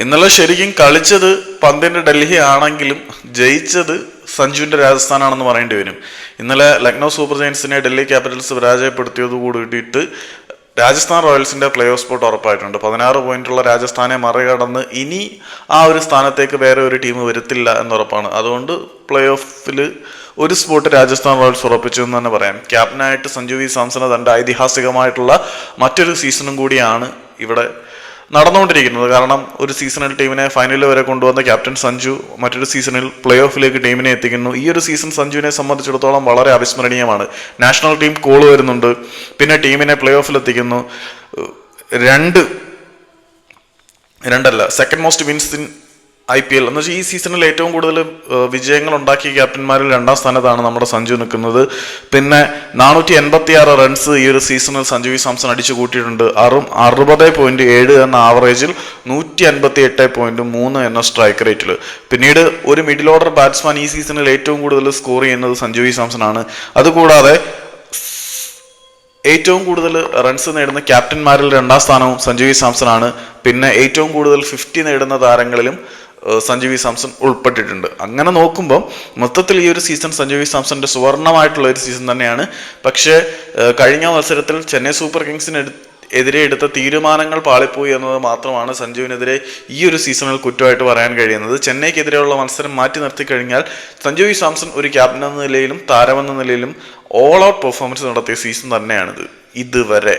ഇന്നലെ ശരിക്കും കളിച്ചത് പന്തിന്റെ ഡൽഹി ആണെങ്കിലും ജയിച്ചത് സഞ്ജുവിന്റെ രാജസ്ഥാനാണെന്ന് പറയേണ്ടി വരും. ഇന്നലെ ലക്നൗ സൂപ്പർ ജയൻസിനെ ഡൽഹി ക്യാപിറ്റൽസ് പരാജയപ്പെടുത്തിയത് കൂടിയിട്ട് രാജസ്ഥാൻ റോയൽസിന്റെ പ്ലേ ഓഫ് സ്പോട്ട് ഉറപ്പായിട്ടുണ്ട്. പതിനാറ് പോയിന്റുള്ള രാജസ്ഥാനെ മറികടന്ന് ഇനി ആ ഒരു സ്ഥാനത്തേക്ക് വേറെ ഒരു ടീം വരുത്തില്ല എന്നുറപ്പാണ്. അതുകൊണ്ട് പ്ലേ ഓഫിൽ ഒരു സ്പോട്ട് രാജസ്ഥാൻ റോയൽസ് ഉറപ്പിച്ചു എന്ന് തന്നെ പറയാം. ക്യാപ്റ്റനായിട്ട് സഞ്ജു വി സാംസണ തന്റെ ഐതിഹാസികമായിട്ടുള്ള മറ്റൊരു സീസണും കൂടിയാണ് ഇവിടെ നടന്നുകൊണ്ടിരിക്കുന്നത്. കാരണം ഒരു സീസണിൽ ടീമിനെ ഫൈനലിൽ വരെ കൊണ്ടുവന്ന ക്യാപ്റ്റൻ സഞ്ജു മറ്റൊരു സീസണിൽ പ്ലേ ഓഫിലേക്ക് ടീമിനെ എത്തിക്കുന്നു. ഈ ഒരു സീസൺ സഞ്ജുവിനെ സംബന്ധിച്ചിടത്തോളം വളരെ അവിസ്മരണീയമാണ്. നാഷണൽ ടീം കോൾ വരുന്നുണ്ട്. പിന്നെ ടീമിനെ പ്ലേ ഓഫിൽ എത്തിക്കുന്നു രണ്ട് രണ്ടല്ല second most wins in I P L. എന്ന് വെച്ചാൽ ഈ സീസണിൽ ഏറ്റവും കൂടുതൽ വിജയങ്ങൾ ഉണ്ടാക്കിയ ക്യാപ്റ്റന്മാരിൽ രണ്ടാം സ്ഥാനത്താണ് നമ്മുടെ സഞ്ജു നിൽക്കുന്നത്. പിന്നെ നാനൂറ്റി എൺപത്തി ആറ് റൺസ് ഈ ഒരു സീസണിൽ സഞ്ജു വി സാംസൺ അടിച്ചു കൂട്ടിയിട്ടുണ്ട്. അറും അറുപത് പോയിന്റ് ഏഴ് എന്ന ആവറേജിൽ നൂറ്റി അൻപത്തി എട്ട് പോയിന്റ് മൂന്ന് എന്ന സ്ട്രൈക്ക് റേറ്റിൽ പിന്നീട് ഒരു മിഡിൽ ഓർഡർ ബാറ്റ്സ്മാൻ ഈ സീസണിൽ ഏറ്റവും കൂടുതൽ സ്കോർ ചെയ്യുന്നത് സഞ്ജു വി സാംസൺ ആണ്. അതുകൂടാതെ ഏറ്റവും കൂടുതൽ റൺസ് നേടുന്ന ക്യാപ്റ്റന്മാരിൽ രണ്ടാം സ്ഥാനവും സഞ്ജു വി സാംസൺ ആണ്. പിന്നെ ഏറ്റവും കൂടുതൽ ഫിഫ്റ്റി നേടുന്ന താരങ്ങളിലും ഏഹ്, സഞ്ജു വി സാംസൺ ഉൾപ്പെട്ടിട്ടുണ്ട്. അങ്ങനെ നോക്കുമ്പോൾ മൊത്തത്തിൽ ഈ ഒരു സീസൺ സഞ്ജു വി സാംസന്റെ സുവർണമായിട്ടുള്ള ഒരു സീസൺ തന്നെയാണ്. പക്ഷേ കഴിഞ്ഞ മത്സരത്തിൽ ചെന്നൈ സൂപ്പർ കിങ്സിന് എതിരെ എടുത്ത തീരുമാനങ്ങൾ പാളിപ്പോയി എന്നത് മാത്രമാണ് സഞ്ജുവിനെതിരെ ഈ ഒരു സീസണിൽ കുറ്റമായിട്ട് പറയാൻ കഴിയുന്നത്. ചെന്നൈക്കെതിരെയുള്ള മത്സരം മാറ്റി നിർത്തി കഴിഞ്ഞാൽ സഞ്ജു സാംസൺ ഒരു ക്യാപ്റ്റൻ എന്ന നിലയിലും താരമെന്ന നിലയിലും ഓൾ ഔട്ട് പെർഫോമൻസ് നടത്തിയ സീസൺ തന്നെയാണിത്. ഇതുവരെ.